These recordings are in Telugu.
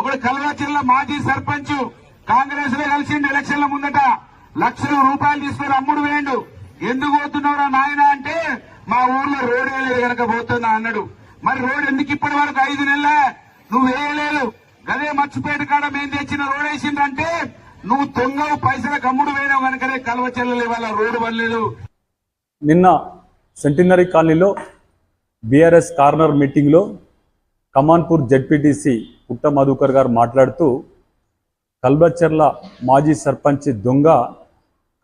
ఒకడు కలరాచిల్ల మాజీ సర్పంచ్ కాంగ్రెస్లో కలిసిండు ఎలక్షన్ల ముందట లక్షల రూపాయలు తీసుకుని అమ్ముడు వేయండు. ఎందుకు పోతున్నావురా నాయన అంటే మా ఊర్లో రోడ్ వేయలేదు కనుక పోతున్నా అన్నాడు. మరి రోడ్ ఎందుకు ఇప్పటి వరకు ఐదు నెలల నువ్వు వేయలేదు? గదే మర్చిపేట కాడ మేము తెచ్చిన రోడ్ వేసిందంటే నువ్వు తొంగవు పైసలకు అమ్ముడు వేయడం కనుకనే కలవ చెల్లెలు ఇవాళ రోడ్డు వల్లేదు నిన్న సెంటినరీ కాలనీలో బీఆర్ఎస్ కార్నర్ మీటింగ్లో కమాన్పూర్ జడ్పీటీసీ పుట్ట మధుకర్ గారు మాట్లాడుతూ కల్బచర్ల మాజీ సర్పంచ్ దొంగ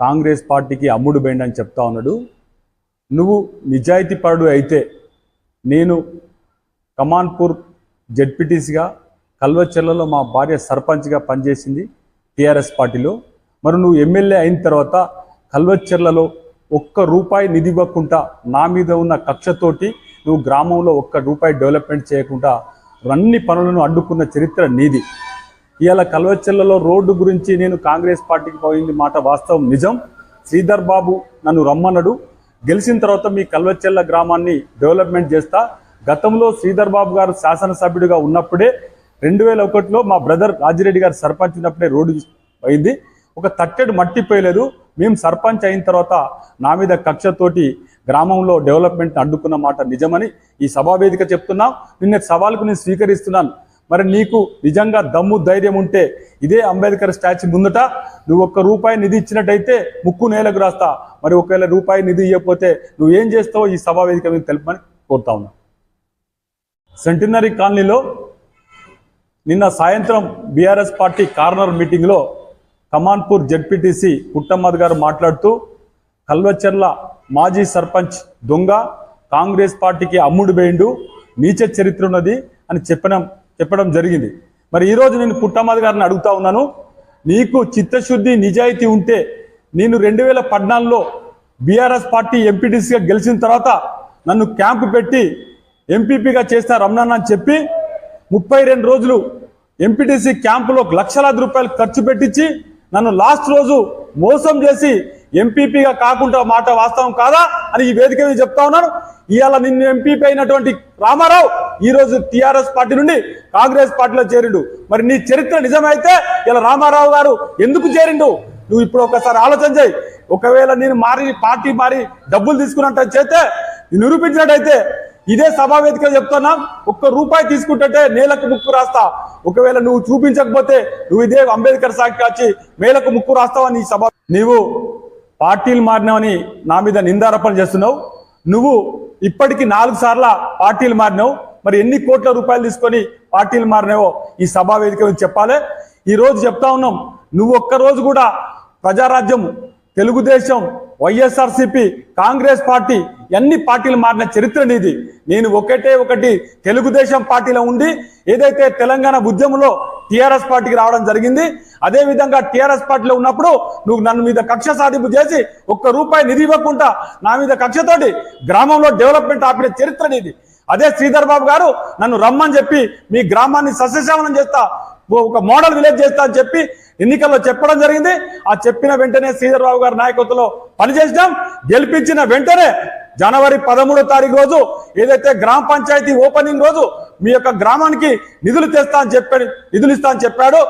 కాంగ్రెస్ పార్టీకి అమ్ముడు బెండ్ అని చెప్తా ఉన్నాడు. నువ్వు నిజాయితీ పరుడు అయితే నేను కమాన్పూర్ జడ్పీటీసీగా కల్వచెర్లలో మా భార్య సర్పంచ్గా పనిచేసింది టీఆర్ఎస్ పార్టీలో. మరి నువ్వు ఎమ్మెల్యే అయిన తర్వాత కల్వచెర్లలో ఒక్క రూపాయి నిధి ఇవ్వకుండా నా మీద ఉన్న కక్షతోటి నువ్వు గ్రామంలో ఒక్క రూపాయి డెవలప్మెంట్ చేయకుండా అన్ని పనులను అడ్డుకున్న చరిత్ర నీది. ఇవాళ కల్వచ్చెల్లలో రోడ్డు గురించి నేను కాంగ్రెస్ పార్టీకి పోయింది మాట వాస్తవం నిజం. శ్రీధర్ బాబు నన్ను రమ్మన్నాడు గెలిచిన తర్వాత మీ కల్వచెల్ల గ్రామాన్ని డెవలప్మెంట్ చేస్తా. గతంలో శ్రీధర్ బాబు గారు శాసనసభ్యుడిగా ఉన్నప్పుడే రెండు వేల ఒకటిలో మా బ్రదర్ రాజిరెడ్డి గారు సర్పంచ్ ఉన్నప్పుడే రోడ్డు అయింది ఒక తట్టెడు మట్టి పోయలేదు. మేము సర్పంచ్ అయిన తర్వాత నా మీద కక్షతోటి గ్రామంలో డెవలప్మెంట్ అడ్డుకున్న మాట నిజమని ఈ సభావేదిక చెప్తున్నాం. నిన్న సవాల్కు నేను స్వీకరిస్తున్నాను. మరి నీకు నిజంగా దమ్ము ధైర్యం ఉంటే ఇదే అంబేద్కర్ స్టాచ్యూ ముందుట నువ్వు ఒక్క రూపాయి నిధి ఇచ్చినట్టయితే ముక్కు నేలకు రాస్తా. మరి ఒకవేళ రూపాయి నిధి ఇవ్వకపోతే నువ్వు ఏం చేస్తావో ఈ సభావేదిక మీద తెలుపమని కోరుతా ఉన్నా. సెంటినరీ కాలనీలో నిన్న సాయంత్రం బీఆర్ఎస్ పార్టీ కార్నర్ మీటింగ్లో కమాన్పూర్ జడ్పీటీసీ పుట్టమ్మద్ గారు మాట్లాడుతూ కల్వచెర్ల మాజీ సర్పంచ్ దొంగ కాంగ్రెస్ పార్టీకి అమ్ముడు వేయండు నీచ చరిత్ర ఉన్నది అని చెప్పడం చెప్పడం జరిగింది. మరి ఈరోజు నేను పుట్టమ్మద్ గారిని అడుగుతా ఉన్నాను నీకు చిత్తశుద్ధి నిజాయితీ ఉంటే నేను రెండు వేల పద్నాలుగులో బీఆర్ఎస్ పార్టీ ఎంపీటీసీగా గెలిచిన తర్వాత నన్ను క్యాంపు పెట్టి ఎంపీపీగా చేస్తా రమణన్న అని చెప్పి ముప్పై రెండు రోజులు ఎంపీటీసీ క్యాంపులో లక్షలాది రూపాయలు ఖర్చు పెట్టించి నన్ను లాస్ట్ రోజు మోసం చేసి ఎంపీపీగా కాకుండా మాట వాస్తవం కాదా అని ఈ వేదిక మీద చెప్తా ఉన్నాను. ఇవాళ నిన్ను ఎంపీపీ అయినటువంటి రామారావు ఈ రోజు టీఆర్ఎస్ పార్టీ నుండి కాంగ్రెస్ పార్టీలో చేరిండు. మరి నీ చరిత్ర నిజమైతే ఇలా రామారావు గారు ఎందుకు చేరిండు? నువ్వు ఇప్పుడు ఒకసారి ఆలోచన చేయి. ఒకవేళ నేను మారి పార్టీ మారి డబ్బులు తీసుకున్నట్టు చేస్తే నిరూపించినట్టయితే ఇదే సభా వేదిక చెప్తున్నా ఒక్క రూపాయి తీసుకుంటే నేలకు ముక్కు రాస్తా. ఒకవేళ నువ్వు చూపించకపోతే నువ్వు ఇదే అంబేద్కర్ సాక్షి వచ్చి మేలకు ముక్కు రాస్తావని ఈ సభ నీవు పార్టీలు మారినావని నా మీద నిందారోపణ చేస్తున్నావు. నువ్వు ఇప్పటికి నాలుగు సార్ల పార్టీలు మారినావు. మరి ఎన్ని కోట్ల రూపాయలు తీసుకొని పార్టీలు మారినావో ఈ సభా వేదిక చెప్పాలి. ఈ రోజు చెప్తా ఉన్నాం నువ్వు ఒక్క రోజు కూడా Praja Rajyam Telugu Desam YSRCP Congress party అన్ని పార్టీలు మారిన చరిత్ర నీది? నేను ఒకటే ఒకటి తెలుగుదేశం పార్టీలో ఉండి ఏదైతే తెలంగాణ ఉద్యమంలో టీఆర్ఎస్ పార్టీకి రావడం జరిగింది అదే విధంగా టీఆర్ఎస్ పార్టీలో ఉన్నప్పుడు నువ్వు నన్ను మీద కక్ష సాధింపు చేసి ఒక్క రూపాయి నిధి ఇవ్వకుండా నా మీద కక్షతోటి గ్రామంలో డెవలప్మెంట్ ఆపిన చరిత్ర నీది. అదే శ్రీధర్ బాబు గారు నన్ను రమ్మని చెప్పి మీ గ్రామాన్ని సస్యశ్యామలం చేస్తా ఓ ఒక మోడల్ విలేజ్ చేస్తా అని చెప్పి ఎన్నికల్లో చెప్పడం జరిగింది. ఆ చెప్పిన వెంటనే శ్రీధర్ బాబు గారి నాయకత్వంలో పనిచేసినాం. గెలిపించిన వెంటనే జనవరి పదమూడో తారీఖు రోజు ఏదైతే గ్రామ పంచాయతీ ఓపెనింగ్ రోజు మీ యొక్క గ్రామానికి నిధులు తెస్తా అని చెప్పాడు నిధులు ఇస్తా అని చెప్పాడు.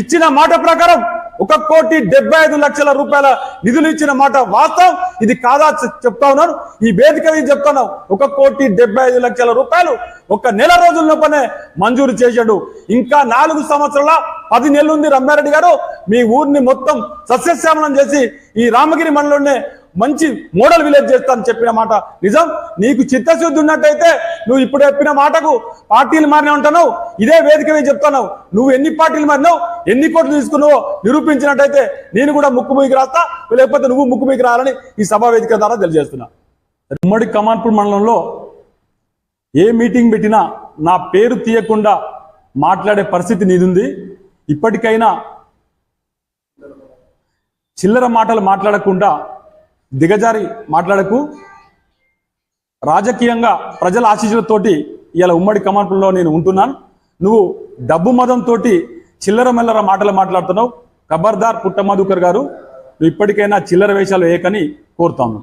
ఇచ్చిన మాట ప్రకారం ఒక కోటి డెబ్బై ఐదు లక్షల రూపాయల నిధులు ఇచ్చిన మాట వాస్తవం. ఇది కాదా చెప్తా ఉన్నాను. ఈ వేదిక మీద చెప్తున్నాం ఒక కోటి డెబ్బై ఐదు లక్షల రూపాయలు ఒక నెల రోజుల్లోపనే మంజూరు చేశాడు. ఇంకా నాలుగు సంవత్సరాల పది నెలలు ఉంది రమ్మారెడ్డి గారు. మీ ఊరిని మొత్తం సస్యశ్యామలం చేసి ఈ రామగిరి మండలంలోనే మంచి మోడల్ విలేజ్ చేస్తాను చెప్పిన మాట. నిజం? నీకు చిత్తశుద్ధి ఉన్నట్టయితే నువ్వు ఇప్పుడు చెప్పిన మాటకు పార్టీలు మారినే ఉంటున్నావు ఇదే వేదిక మీద చెప్తున్నావు. నువ్వు ఎన్ని పార్టీలు మారినావు ఎన్ని కోట్లు తీసుకున్నావో నిరూపించినట్టయితే నేను కూడా ముక్కు మీకి రాస్తా లేకపోతే నువ్వు ముక్కు మీకి రావాలని ఈ సభా వేదిక ద్వారా తెలియజేస్తున్నా. ఉమ్మడి కమాన్పూర్ మండలంలో ఏ మీటింగ్ పెట్టినా నా పేరు తీయకుండా మాట్లాడే పరిస్థితి నీదుంది ఇప్పటికైనా చిల్లర మాటలు మాట్లాడకుండా దిగజారి మాట్లాడకు. రాజకీయంగా ప్రజల ఆశీస్సులతోటి ఇలా ఉమ్మడి కమాన్పుల్లో నేను ఉంటున్నాను. నువ్వు డబ్బు మదంతో చిల్లర మెల్లర మాటలు మాట్లాడుతున్నావు. ఖబర్దార్ పుట్ట మధుకర్ గారు నువ్వు ఇప్పటికైనా చిల్లర వేషాలు వేయకని కోరుతాను.